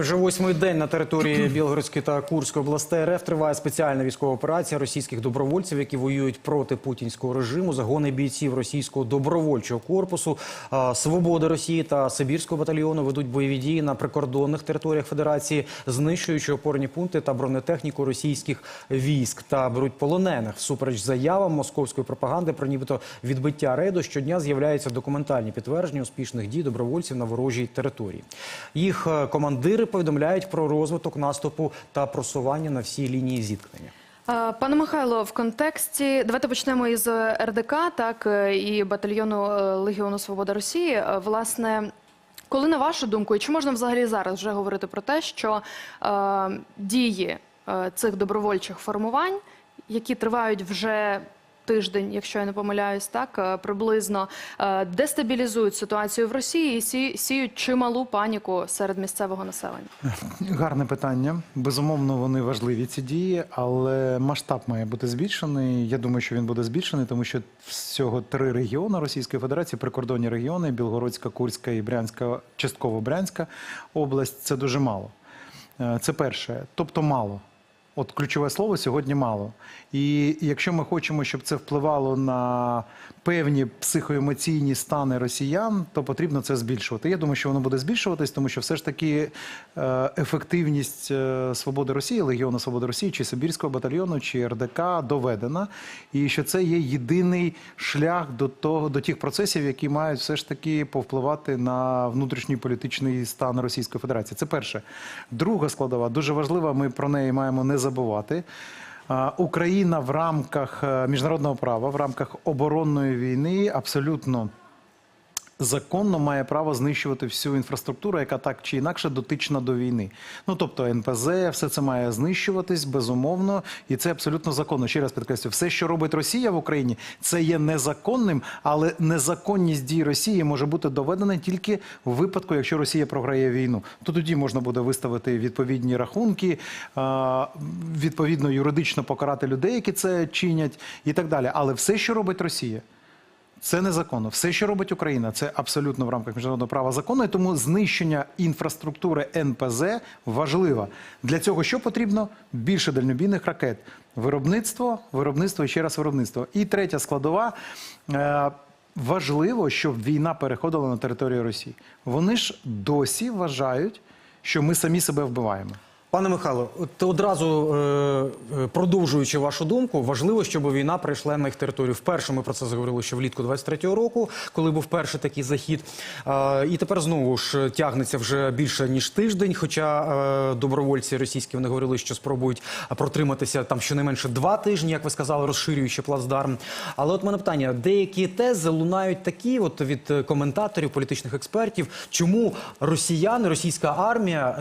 Вже восьмий день на території Білгородської та Курської областей РФ триває спеціальна військова операція російських добровольців, які воюють проти путінського режиму. Загони бійців російського добровольчого корпусу Свободи Росії та Сибірського батальйону ведуть бойові дії на прикордонних територіях Федерації, знищуючи опорні пункти та бронетехніку російських військ та беруть полонених. Всупереч заявам московської пропаганди про нібито відбиття рейду щодня з'являються документальні підтвердження успішних дій добровольців на ворожій території. Їх е, командири повідомляють про розвиток наступу та просування на всій лінії зіткнення. Пане Михайло, в контексті давайте почнемо із РДК, так е, і батальйону е, Легіону Свобода Росії. Е, Власне, коли на вашу думку, і чи можна взагалі зараз вже говорити про те, що е, дії цих добровольчих формувань, які тривають вже тиждень, якщо я не помиляюсь, так е, приблизно е, дестабілізують ситуацію в Росії і сі- сіють чималу паніку серед місцевого населення? Гарне питання. Безумовно, вони важливі ці дії, але масштаб має бути збільшений. Я думаю, що він буде збільшений, тому що всього три регіони Російської Федерації, прикордонні регіони: Білгородська, Курська і Брянська, частково Брянська область. Це дуже мало. Е, Це перше, тобто мало. От ключове слово сьогодні мало. І якщо ми хочемо, щоб це впливало на певні психоемоційні стани росіян, то потрібно це збільшувати. Я думаю, що воно буде збільшуватись, тому що все ж таки е, ефективність е, свободи Росії, Легіону Свободи Росії, чи Сибірського батальйону, чи РДК доведена, і що це є єдиний шлях до того, до тих процесів, які мають все ж таки повпливати на внутрішній політичний стан Російської Федерації. Це перше. Друга складова дуже важлива. Ми про неї маємо не забувати. Україна в рамках е, міжнародного права, в рамках оборонної війни абсолютно законно має право знищувати всю інфраструктуру, яка так чи інакше дотична до війни. Ну тобто НПЗ, все це має знищуватись безумовно, і це абсолютно законно. Ще раз підкреслю, все, що робить Росія в Україні, це є незаконним, але незаконність дій Росії може бути доведена тільки в випадку, якщо Росія програє війну. То тоді можна буде виставити відповідні рахунки, відповідно юридично покарати людей, які це чинять, і так далі. Але все, що робить Росія. Це незаконно. Все, що робить Україна, це абсолютно в рамках міжнародного права законно. І тому знищення інфраструктури НПЗ важливо. Для цього що потрібно? Більше дальнобійних ракет. Виробництво, виробництво і ще раз виробництво. І третя складова. Е, важливо, щоб війна переходила на територію Росії. Вони ж досі вважають, що ми самі себе вбиваємо. Пане Михайло, от одразу е, е, продовжуючи вашу думку, важливо, щоб війна прийшла на їх територію. Вперше ми про це заговорили ще влітку 23-го року, коли був перший такий захід. І тепер знову ж тягнеться вже більше ніж тиждень. Хоча е, добровольці російські вони говорили, що спробують протриматися там щонайменше два тижні, як ви сказали, розширюючи плацдарм. Але от мене питання: деякі тези лунають такі, от від коментаторів, політичних експертів, чому росіяни, російська армія,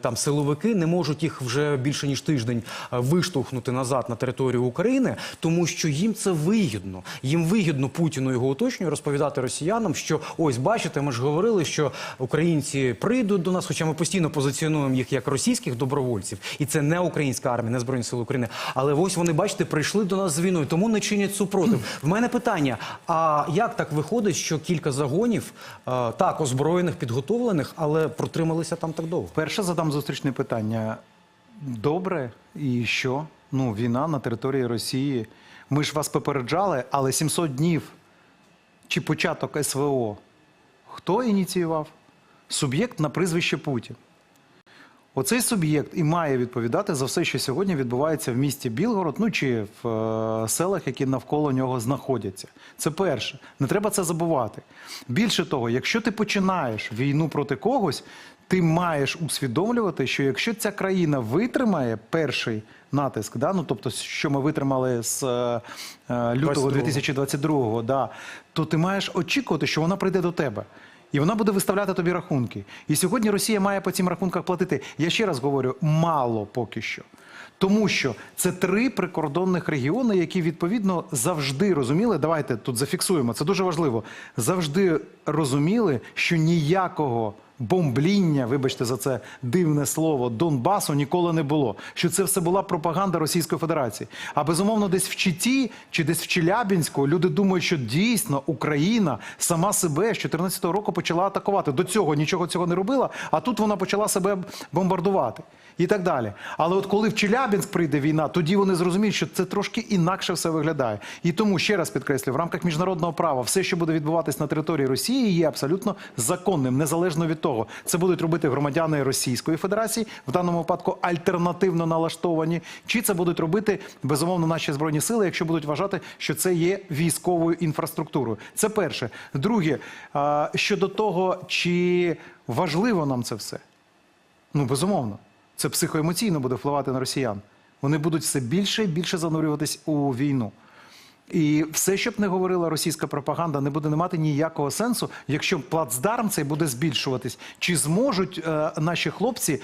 там силовики не можуть їх вже більше ніж тиждень е, виштовхнути назад на територію України, тому що їм це вигідно. Їм вигідно Путіну його оточенню розповідати росіянам, що ось бачите, ми ж говорили, що українці прийдуть до нас, хоча ми постійно позиціонуємо їх як російських добровольців, і це не українська армія, не збройні сили України. Але ось вони, бачите, прийшли до нас з війною, тому не чинять супротив. В мене питання: а як так виходить, що кілька загонів е, так озброєних, підготовлених, але протрималися там так довго? Перше задам зустрічне питання. Добре, і що? Ну, війна на території Росії. Ми ж вас попереджали, але 700 днів чи початок СВО. Хто ініціював? Суб'єкт на прізвище Путін. Оцей суб'єкт і має відповідати за все, що сьогодні відбувається в місті Білгород, ну чи в е, селах, які навколо нього знаходяться. Це перше. Не треба це забувати. Більше того, якщо ти починаєш війну проти когось, ти маєш усвідомлювати, що якщо ця країна витримає перший натиск, да, ну тобто, що ми витримали з е, е, лютого 22-го. 2022-го, да, то ти маєш очікувати, що вона прийде до тебе. І вона буде виставляти тобі рахунки. І сьогодні Росія має по цим рахунках платити. Я ще раз говорю, мало поки що. Тому що це три прикордонних регіони, які відповідно завжди розуміли. Давайте тут зафіксуємо. Це дуже важливо. Завжди розуміли, що ніякого бомбління, вибачте за це дивне слово, Донбасу ніколи не було. Що це все була пропаганда Російської Федерації. А безумовно, десь в Читі чи десь в Челябінську люди думають, що дійсно Україна сама себе з 2014 року почала атакувати. До цього нічого цього не робила, а тут вона почала себе бомбардувати. І так далі. Але от коли в Челябінськ прийде війна, тоді вони зрозуміють, що це трошки інакше все виглядає. І тому ще раз підкреслю, в рамках міжнародного права все, що буде відбуватись на території Росії, є абсолютно законним, незалежно від того, це будуть робити громадяни Російської Федерації, в даному випадку альтернативно налаштовані, чи це будуть робити безумовно наші збройні сили, якщо будуть вважати, що це є військовою інфраструктурою. Це перше. Друге, щодо того, чи важливо нам це все. Ну, безумовно, це психоемоційно буде впливати на росіян. Вони будуть все більше і більше занурюватись у війну. І все, що б не говорила російська пропаганда, не буде не мати ніякого сенсу, якщо плацдарм цей буде збільшуватись. Чи зможуть е, наші хлопці,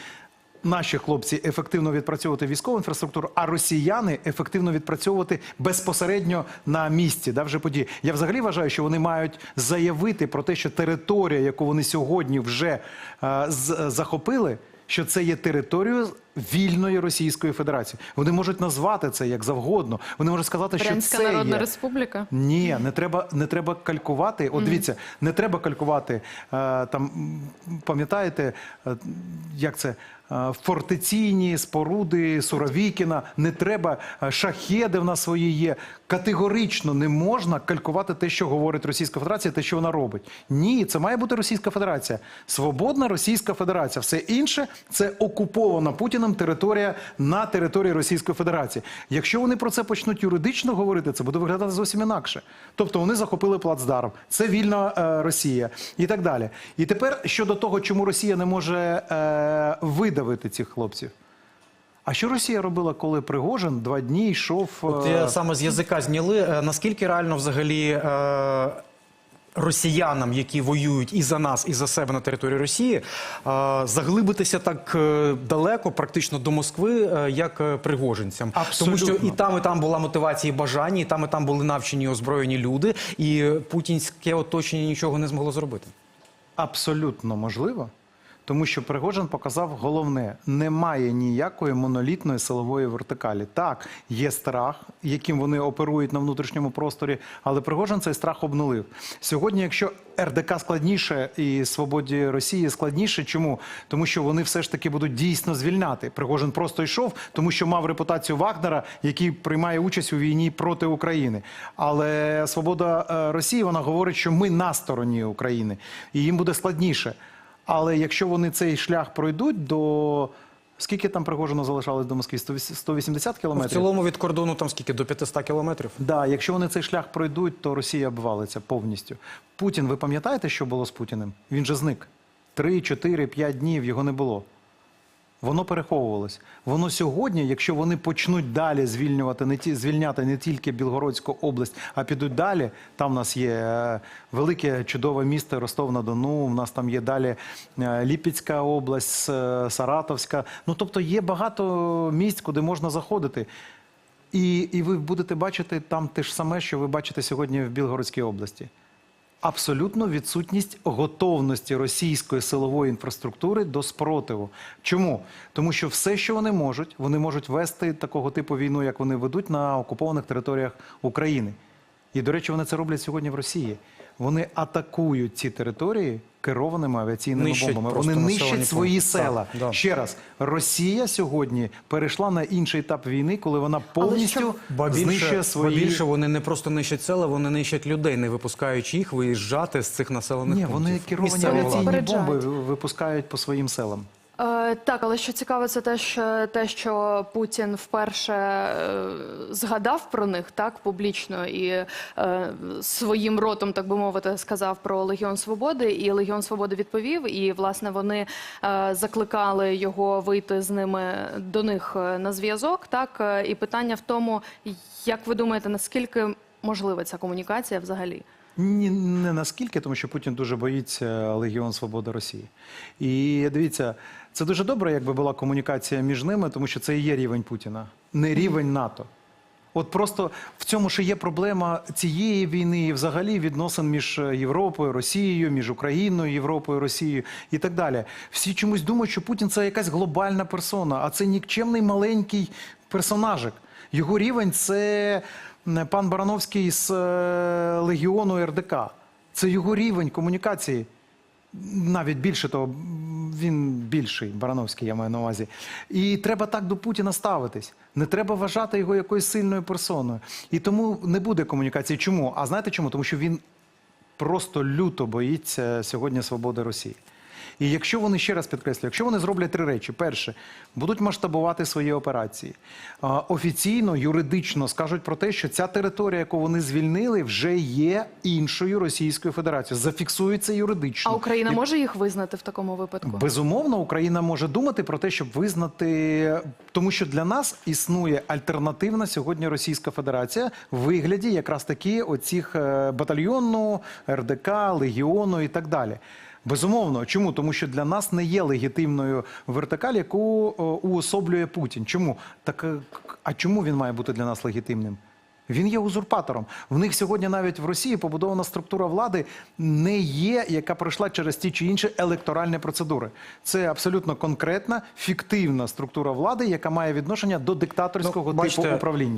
наші хлопці ефективно відпрацьовувати військову інфраструктуру, а росіяни ефективно відпрацьовувати безпосередньо на місці, да, вже події. Я взагалі вважаю, що вони мають заявити про те, що територія, яку вони сьогодні вже е, захопили, що це є територією вільної Російської Федерації. Вони можуть назвати це як завгодно. Вони можуть сказати, що Українська це Народна є. Республіка. Ні, не треба, не треба калькувати. От дивіться, не треба калькувати. Е, там пам'ятаєте, е, як це? Е, Фортеційні споруди Суровікіна, не треба е, шахеди в нас свої є. Категорично не можна калькувати те, що говорить Російська Федерація, те, що вона робить. Ні, це має бути Російська Федерація. Свободна Російська Федерація. Все інше це окупована Путіним територія на території Російської Федерації. Якщо вони про це почнуть юридично говорити, це буде виглядати зовсім інакше. Тобто вони захопили плацдарм, це вільна е, Росія і так далі. І тепер щодо того, чому Росія не може е, видавити цих хлопців. А що Росія робила, коли Пригожин два дні йшов? От е, я саме з язика зняли. Е, Наскільки реально взагалі е, росіянам, які воюють і за нас, і за себе на території Росії, е, заглибитися так е, далеко, практично до Москви, е, як пригоженцям. Абсолютно. Тому що і там, і там була мотивація і бажання, і там, і там були навчені озброєні люди, і путінське оточення нічого не змогло зробити. Абсолютно можливо, тому що Пригожин показав головне: немає ніякої монолітної силової вертикалі. Так, є страх, яким вони оперують на внутрішньому просторі, але Пригожин цей страх обнулив. Сьогодні, якщо РДК складніше і свободі Росії складніше, чому? Тому що вони все ж таки будуть дійсно звільняти. Пригожин просто йшов, тому що мав репутацію Вагнера, який приймає участь у війні проти України. Але свобода е, Росії вона говорить, що ми на стороні України, і їм буде складніше. Але якщо вони цей шлях пройдуть до скільки там Пригожина залишалось до Москви? 180 В кілометрів? цілому від кордону там скільки до 500 кілометрів. Да, якщо вони цей шлях пройдуть, то Росія обвалиться повністю. Путін, ви пам'ятаєте, що було з Путіним? Він же зник. Три, чотири, п'ять днів його не було. Воно переховувалось. Воно сьогодні, якщо вони почнуть далі звільнювати не ті звільняти не тільки Білгородську область, а підуть далі. Там в нас є е, велике чудове місто Ростов-на-Дону. У нас там є далі е, Ліпецька область, Саратовська. Ну тобто є багато місць, куди можна заходити. І, і ви будете бачити там те ж саме, що ви бачите сьогодні в Білгородській області. Абсолютно відсутність готовності російської силової інфраструктури до спротиву. Чому? Тому що все, що вони можуть, вони можуть вести такого типу війну, як вони ведуть на окупованих територіях України. І, до речі, вони це роблять сьогодні в Росії. Вони атакують ці території керованими авіаційними Нищать бомбами. Вони нищать свої пункти. села. Так, да. Ще раз, Росія сьогодні перейшла на інший етап війни, коли вона повністю знищує свої більше вони не просто нищать села, вони нищать людей, не випускаючи їх виїжджати з цих населених Ні, пунктів. вони керовані авіаційні бомби випускають по своїм селам. Е, так, але що цікаво, це те, що, те, що Путін вперше е, згадав про них так публічно і е, своїм ротом, так би мовити, сказав про Легіон Свободи, і Легіон Свободи відповів. І власне вони е, закликали його вийти з ними до них е, на зв'язок. Так, і питання в тому, як ви думаєте, наскільки можлива ця комунікація взагалі? Ні, не наскільки, тому що Путін дуже боїться Легіон Свободи Росії. І дивіться, це дуже добре, якби була комунікація між ними, тому що це і є рівень Путіна, не рівень НАТО. От просто в цьому ще є проблема цієї війни і взагалі відносин між Європою, Росією, між Україною, Європою, Росією і так далі. Всі чомусь думають, що Путін це якась глобальна персона, а це нікчемний маленький персонажик. Його рівень це пан Барановський з е, легіону РДК. Це його рівень комунікації. Навіть більше того, він більший, Барановський, я маю на увазі. І треба так до Путіна ставитись. Не треба вважати його якоюсь сильною персоною. І тому не буде комунікації. Чому? А знаєте чому? Тому що він просто люто боїться сьогодні свободи Росії. І якщо вони ще раз підкреслюю, якщо вони зроблять три речі: перше, будуть масштабувати свої операції, офіційно, юридично скажуть про те, що ця територія, яку вони звільнили, вже є іншою Російською Федерацією. Зафіксується юридично. А Україна І- може їх визнати в такому випадку? Безумовно, Україна може думати про те, щоб визнати, тому що для нас існує альтернативна сьогодні Російська Федерація в вигляді якраз таки оцих е, батальйону, РДК, Легіону і так далі. Безумовно, чому? Тому що для нас не є легітимною вертикаль, яку уособлює Путін. Чому? Так е, а чому він має бути для нас легітимним? Він є узурпатором. В них сьогодні навіть в Росії побудована структура влади не є, яка пройшла через ті чи інші електоральні процедури. Це абсолютно конкретна, фіктивна структура влади, яка має відношення до диктаторського Ну, бачите, типу управління.